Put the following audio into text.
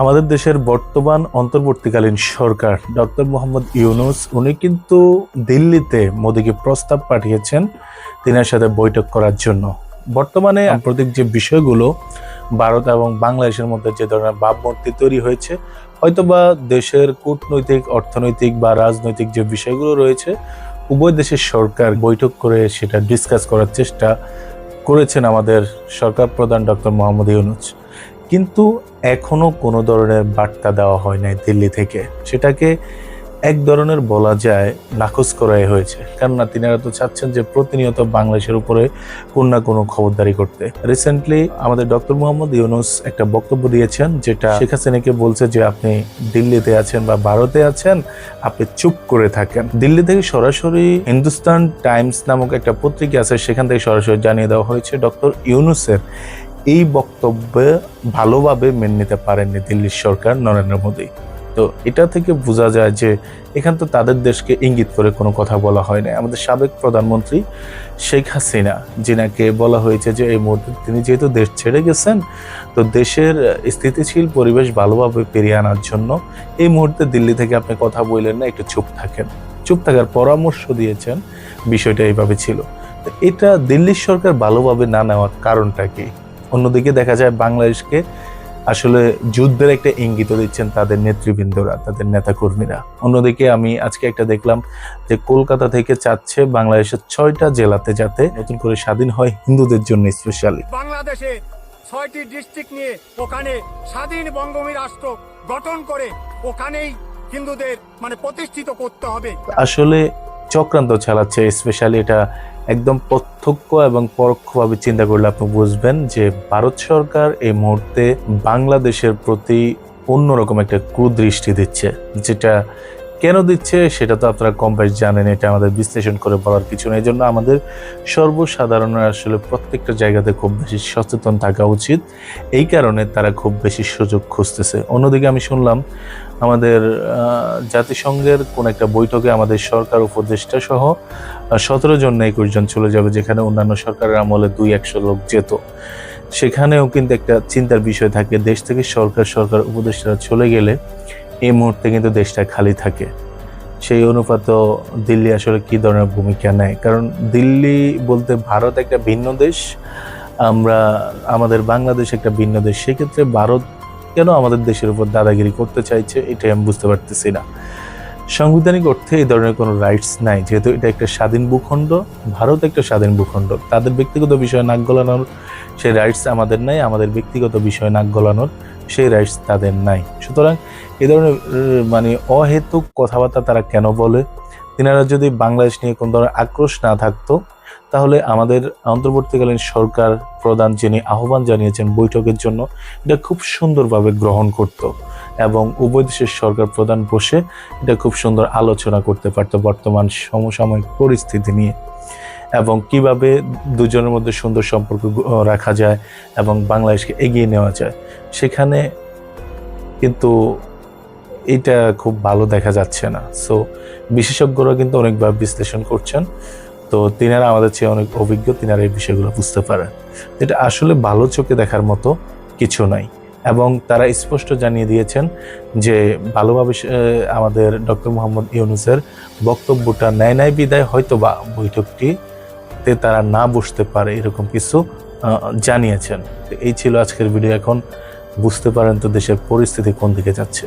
আমাদের দেশের বর্তমান অন্তর্বর্তীকালীন সরকার ডক্টর মোহাম্মদ ইউনুস, উনি কিন্তু দিল্লিতে মোদীকে প্রস্তাব পাঠিয়েছেন তিনার সাথে বৈঠক করার জন্য। বর্তমানে সাম্প্রতিক যে বিষয়গুলো, ভারত এবং বাংলাদেশের মধ্যে যে ধরনের ভাবমূর্তি তৈরি হয়েছে, হয়তোবা দেশের কূটনৈতিক, অর্থনৈতিক বা রাজনৈতিক যে বিষয়গুলো রয়েছে, উভয় দেশের সরকার বৈঠক করে সেটা ডিসকাস করার চেষ্টা করেছেন আমাদের সরকার প্রধান ডক্টর মোহাম্মদ ইউনুস। কিন্তু এখনও কোনো ধরনের বার্তা দেওয়া হয় নাই দিল্লি থেকে। সেটাকে এক ধরনের বলা যায় নাকচ করাই হয়েছে। কেননা তিনারা তো চাচ্ছেন যে প্রতিনিয়ত বাংলাদেশের উপরে কোন না কোনো খবরদারি করতে। রিসেন্টলি আমাদের ডক্টর মোহাম্মদ ইউনুস একটা বক্তব্য দিয়েছেন যেটা শেখ হাসিনাকে বলছে যে আপনি দিল্লিতে আছেন বা ভারতে আছেন, আপনি চুপ করে থাকেন। দিল্লি থেকে সরাসরি হিন্দুস্তান টাইমস নামক একটা পত্রিকা আছে, সেখান থেকে সরাসরি জানিয়ে দেওয়া হয়েছে ডক্টর ইউনুসের এই বক্তব্যে ভালোভাবে মেনে নিতে পারেননি দিল্লির সরকার নরেন্দ্র মোদী। তো এটা থেকে বোঝা যায় যে এখান তো তাদের দেশকে ইঙ্গিত করে কোনো কথা বলা হয় না আমাদের সাবেক প্রধানমন্ত্রী শেখ হাসিনা, যিনাকে বলা হয়েছে যে এই মুহূর্তে তিনি যেহেতু দেশ ছেড়ে গেছেন, তো দেশের স্থিতিশীল পরিবেশ ভালোভাবে পেরিয়ে আনার জন্য এই মুহূর্তে দিল্লি থেকে আপনি কথা বললেন না, একটু চুপ থাকেন। চুপ থাকার পরামর্শ দিয়েছেন, বিষয়টা এইভাবে ছিল। এটা দিল্লির সরকার ভালোভাবে না নেওয়ার কারণটা কি? অন্যদিকে দেখা যায় বাংলাদেশকে আসলে যুদ্ধের একটা ইঙ্গিত দিচ্ছেন তাদের নেতৃবৃন্দরা তাদের নেতাকর্মীরা। অন্যদিকে আমি আজকে একটা দেখলাম যে কলকাতা থেকে চাচ্ছে বাংলাদেশের ছয়টা জেলাতে যাতে নতুন করে স্বাধীন হয় হিন্দুদের জন্য স্পেশালি বাংলাদেশে ছয়টি ডিস্ট্রিক্ট নিয়ে ওখানে স্বাধীন বঙ্গভূমি রাষ্ট্র গঠন করে ওখানেই হিন্দুদের মানে প্রতিষ্ঠিত করতে হবে। আসলে চক্রান্ত চালাচ্ছে স্পেশালি এটা একদম প্রত্যক্ষ এবং পরোক্ষভাবে চিন্তা করলে আপনি বুঝবেন যে ভারত সরকার এই মুহূর্তে বাংলাদেশের প্রতি অন্যরকম একটা কুদৃষ্টি দিচ্ছে। যেটা কেন দিচ্ছে সেটা তো আপনারা কম বেশ জানেন, এটা আমাদের বিশ্লেষণ করে বলার কিছু নেই। জন্য আমাদের সর্বসাধারণের আসলে প্রত্যেকটা জায়গাতে খুব বেশি সচেতন থাকা উচিত। এই কারণে তারা খুব বেশি সুযোগ খুঁজতেছে। অন্যদিকে আমি শুনলাম আমাদের জাতিসংঘের কোন একটা বৈঠকে আমাদের সরকার, উপদেষ্টা সহ সতেরো জন না একুশ জন চলে যাবে, যেখানে অন্যান্য সরকারের আমলে দুই একশো লোক যেত। সেখানেও কিন্তু একটা চিন্তার বিষয় থাকে, দেশ থেকে সরকার সরকার উপদেষ্টারা চলে গেলে এই মুহূর্তে কিন্তু দেশটা খালি থাকে। সেই অনুপাত দিল্লি আসলে কি ধরনের ভূমিকা নেয়? কারণ দিল্লি বলতে ভারত একটা ভিন্ন দেশ, আমরা, আমাদের বাংলাদেশ একটা ভিন্ন দেশ। সেক্ষেত্রে ভারত কেন আমাদের দেশের উপর দাদাগিরি করতে চাইছে, এটাই আমি বুঝতে পারতেছি না। সাংবিধানিক অর্থে এই ধরনের কোনো রাইটস নাই, যেহেতু এটা একটা স্বাধীন ভূখণ্ড, ভারত একটা স্বাধীন ভূখণ্ড। তাদের ব্যক্তিগত বিষয়ে নাক গলানোর সেই রাইটস আমাদের নাই, আমাদের ব্যক্তিগত বিষয়ে নাক গলানোর সেই রাইটস তাদের নাই। সুতরাং এ ধরনের মানে অহেতুক কথাবার্তা তারা কেন বলে? তিনারা যদি বাংলাদেশ নিয়ে কোনো ধরনের আক্রোশ না থাকতো তাহলে আমাদের অন্তর্বর্তীকালীন সরকার প্রধান যিনি আহ্বান জানিয়েছেন বৈঠকের জন্য, এটা খুব সুন্দরভাবে গ্রহণ করত এবং উভয় দেশের সরকার প্রধান বসে এটা খুব সুন্দর আলোচনা করতে পারতো বর্তমান সমসাময়িক পরিস্থিতি নিয়ে। এবং কীভাবে দুজনের মধ্যে সুন্দর সম্পর্ক রাখা যায় এবং বাংলাদেশকে এগিয়ে নেওয়া যায়, সেখানে কিন্তু এটা খুব ভালো দেখা যাচ্ছে না। সো বিশেষজ্ঞরা কিন্তু অনেকবার বিশ্লেষণ করছেন। তো তিনারা আমাদের চেয়ে অনেক অভিজ্ঞ, তিনারা এই বিষয়গুলো বুঝতে পারেন এটা আসলে ভালো চোখে দেখার মতো কিছু নাই। এবং তারা স্পষ্ট জানিয়ে দিয়েছেন যে ভালোভাবে আমাদের ডক্টর মোহাম্মদ ইউনুসের বক্তব্যটা ন্যায় ন্যায় বিদায় হয়তো বা বৈঠকটিতে তারা না বসতে পারে এরকম কিছু জানিয়েছেন। এই ছিল আজকের ভিডিও। এখন বুঝতে পারেন তো দেশের পরিস্থিতি কোন দিকে যাচ্ছে।